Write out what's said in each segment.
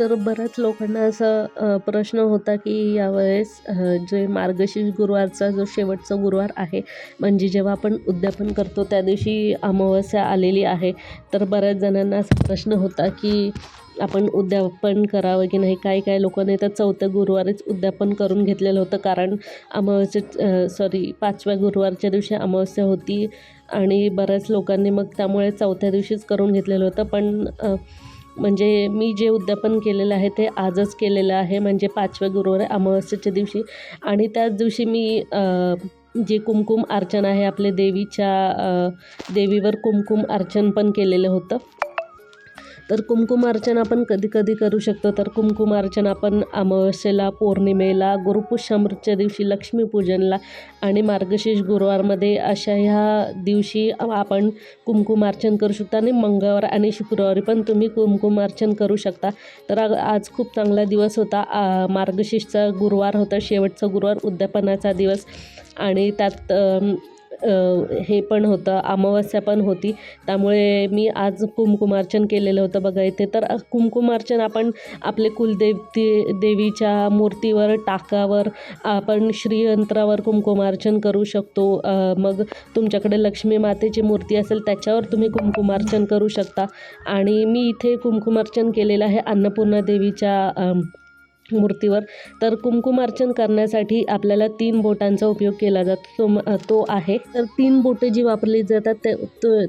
तर बऱ्याच लोकांना असा प्रश्न होता की यावेळेस जे मार्गशीर्ष गुरुवारचा जो शेवटचा गुरुवार आहे म्हणजे जेव्हा आपण उद्यापन करतो त्या दिवशी अमावस्या आलेली आहे तर बऱ्याच जणांना असा प्रश्न होता की आपण उद्यापन करावं की नाही? काही काही लोकांनी तर चौथ्या गुरुवारीच उद्यापन करून घेतलेलं होतं कारण अमावस्या सॉरी पाचव्या गुरुवारच्या दिवशी अमावस्या होती आणि बऱ्याच लोकांनी मग त्यामुळे चौथ्या दिवशीच करून घेतलेलं होतं पण म्हणजे मी जे उद्यापन केलेलं आहे ते आजच केलेलं आहे म्हणजे पाचव्या गुरुवार अमावस्येच्या दिवशी. आणि त्याच दिवशी मी जे कुमकुम अर्चन आहे आपले देवीच्या देवीवर कुमकुम अर्चन पण केलेलं होतं. तर कुमकुमार्चन आपण कधी कधी करू शकतो. तर कुमकुमार्चन आपण अमावस्येला पौर्णिमेला गुरुपुष्यामृतच्या दिवशी लक्ष्मीपूजनला आणि मार्गशीर्ष गुरुवारमध्ये अशा ह्या दिवशी आपण कुमकुमार्चन करू शकता आणि मंगळवार आणि शुक्रवारी पण तुम्ही कुमकुमार्चन करू शकता. तर आज खूप चांगला दिवस होता. मार्गशीर्षचा गुरुवार होता. शेवटचा गुरुवार उद्यापनाचा दिवस. आणि त्यात हे पण होतं अमावस्या पण होती. त्यामुळे मी आज कुमकुमार्चन केलेलं होतं बघा इथे. तर कुमकुमार्चन आपण आपले कुलदेवती देवीच्या मूर्तीवर टाकावर आपण श्रीयंत्रावर कुमकुमार्चन करू शकतो. मग तुमच्याकडे लक्ष्मी मातेची मूर्ती असेल त्याच्यावर तुम्ही कुमकुमार्चन करू शकता. आणि मी इथे कुमकुमार्चन केलेलं आहे अन्नपूर्णा देवीच्या मूर्तीवर. तर कुंकुमार्चन करण्यासाठी आपल्याला तीन बोटांचा उपयोग केला जातो तो तो आहे. तर तीन बोटे जी वापरली जातात ते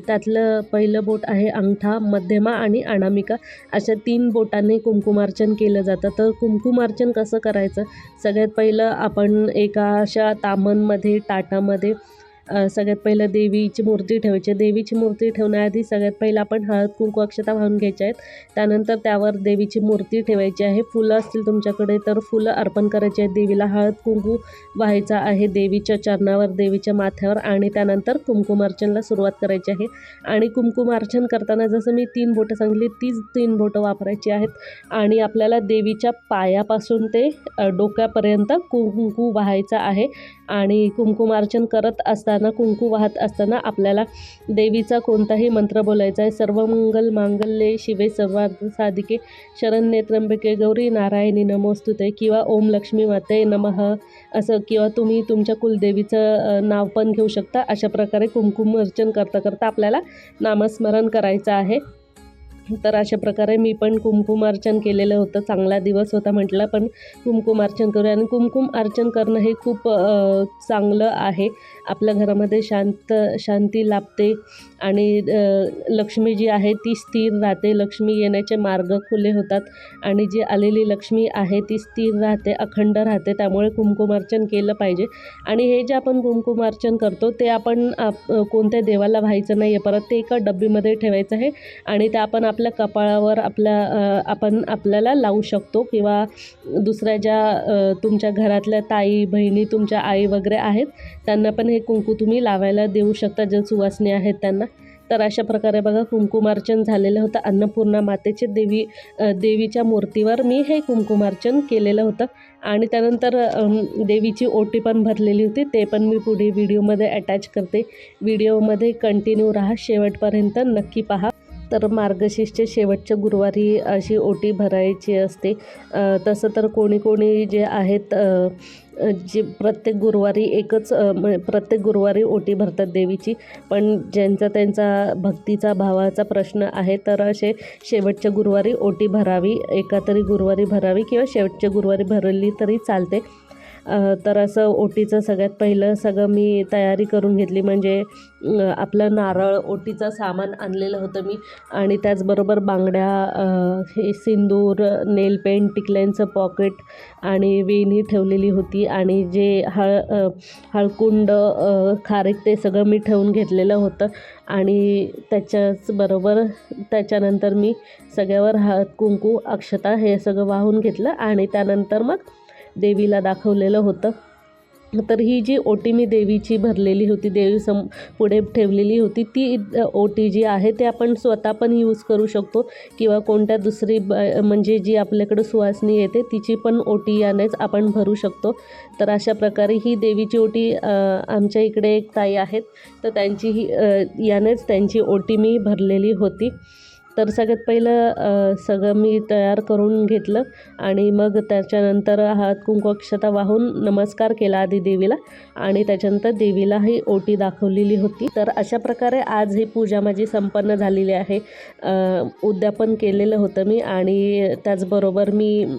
त्यातलं पहिलं बोट आहे अंगठा मध्यमा आणि अनामिका. अशा तीन बोटांनी कुमकुमार्चन केलं जातं. तर कुंकुमार्चन कसं करायचं? सगळ्यात पहिलं आपण एका अशा तामणमध्ये ताटामध्ये सगळ्यात पहिलं देवीची मूर्ती ठेवायची. देवीची मूर्ती ठेवण्याआधी सगळ्यात पहिलं आपण हळद कुंकू अक्षता वाहून घ्यायच्या आहेत. त्यानंतर त्यावर देवीची मूर्ती ठेवायची आहे. फुलं असतील तुमच्याकडे तर फुलं अर्पण करायची आहेत. देवीला हळद कुंकू व्हायचा आहे. देवीच्या चरणावर देवीच्या माथ्यावर आणि त्यानंतर कुंकुमार्चनला सुरुवात करायची आहे. आणि कुंकुमार्चन करताना जसं मी तीन बोटं सांगितली तीच तीन बोटं वापरायची आहेत. आणि आपल्याला देवीच्या पायापासून ते डोक्यापर्यंत कुंकू व्हायचा आहे. आणि कुंकुमार्चन करत असताना कुंकू वाहत असताना आपल्याला देवीचा कोणताही मंत्र बोलायचा आहे. सर्व मंगल मांगल्ये शिवे सर्वार्थ साधिके. शरण्ये त्र्यंबके गौरी नारायणी नमोस्तुते. किंवा ओम लक्ष्मी माते नमः. असं किंवा तुम्ही तुमच्या कुलदेवीचं नाव पण घेऊ शकता. अशा प्रकारे कुंकुम अर्चन करता करता आपल्याला नामस्मरण करायचं आहे. तर अशा प्रकारे मी पण कुमकुमार्चन केलेलं होतं. चांगला दिवस होता म्हटलं पण कुमकुमार्चन करूया. आणि कुमकुम अर्चन करणं हे खूप चांगलं आहे. आपल्या घरामध्ये शांत शांती लाभते. आणि लक्ष्मी जी आहे ती स्थिर राहते. लक्ष्मी येण्याचे मार्ग खुले होतात. आणि जी आलेली लक्ष्मी आहे ती स्थिर राहते अखंड राहते. त्यामुळे कुमकुमार्चन केलं पाहिजे. आणि हे जे आपण कुमकुमार्चन करतो ते आपण कोणत्या देवाला व्हायचं नाही आहे परत ते एका डब्बीमध्ये ठेवायचं आहे. आणि ते आपण आपल्या कपाळावर आपल्या आपण आपल्याला लावू शकतो किंवा दुसऱ्या ज्या तुमच्या घरातल्या ताई बहिणी तुमच्या आई वगैरे आहेत त्यांना पण हे कुंकू तुम्ही लावायला देऊ शकता ज्या सुवासनी आहेत त्यांना. तर अशा प्रकारे बघा कुंकुमार्चन झालेलं होतं. अन्नपूर्णा मातेचे देवी देवीच्या मूर्तीवर मी हे कुंकुमार्चन केलेलं होतं. आणि त्यानंतर देवीची ओटी पण भरलेली होती. ते पण मी पुढे व्हिडिओमध्ये अटॅच करते. व्हिडिओमध्ये कंटिन्यू राहा. शेवटपर्यंत नक्की पहा. तर मार्गशीर्षच्या शेवटच्या गुरुवारी अशी ओटी भरायची असते. तसं तर कोणी कोणी जे आहेत जे प्रत्येक गुरुवारी एकच म्हणजे प्रत्येक गुरुवारी ओटी भरतात देवीची. पण ज्यांचा त्यांचा भक्तीचा भावाचा प्रश्न आहे तर असे शेवटच्या गुरुवारी ओटी भरावी एका तरी गुरुवारी भरावी किंवा शेवटच्या गुरुवारी भरली तरी चालते. तर असं ओटीचं सगळ्यात पहिलं सगळं मी तयारी करून घेतली. म्हणजे आपलं नारळ ओटीचं सामान आणलेलं होतं मी. आणि त्याचबरोबर बांगड्या हे सिंदूर नेल पेंट टिकल्यांचं पॉकेट आणि वेणी ठेवलेली होती. आणि जे हळ हळकुंड खारीक ते सगळं मी ठेवून घेतलेलं होतं. आणि त्याच्याचबरोबर त्याच्यानंतर मी सगळ्यावर हळद कुंकू अक्षता हे सगळं वाहून घेतलं. आणि त्यानंतर मग देवीला दाखवलेलं होतं. तर ही जी ओटी मी देवीची भरलेली होती देवी सम पुढे ठेवलेली होती ती ओटी जी आहे ते आपण स्वतः पण यूज करू शकतो किंवा कोणत्या दुसरी ब म्हणजे जी आपल्याकडं सुवासनी येते तिची पण ओटी यानेच आपण भरू शकतो. तर अशा प्रकारे ही देवीची ओटी आमच्या इकडे एक ताई आहेत तर त्यांची ही यानेच त्यांची ओटी मी भरलेली होती. तर सगळ्यात पहिलं सगळं मी तयार करून घेतलं आणि मग त्याच्यानंतर हात कुंकू अक्षता वाहून नमस्कार केला आधी देवीला आणि त्याच्यानंतर देवीलाही ओटी दाखवलेली होती. तर अशा प्रकारे आज ही पूजा माझी संपन्न झालेली आहे. उद्यापन केलेलं होतं मी आणि त्याचबरोबर मी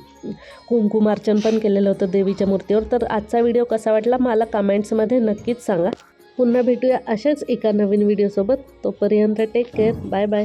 कुंकुमार्चन पण केलेलं होतं देवीच्या मूर्तीवर. तर आजचा व्हिडिओ कसा वाटला मला कमेंट्समध्ये नक्कीच सांगा. पुन्हा भेटूया अशाच एका नवीन व्हिडिओसोबत. तोपर्यंत टेक केअर बाय बाय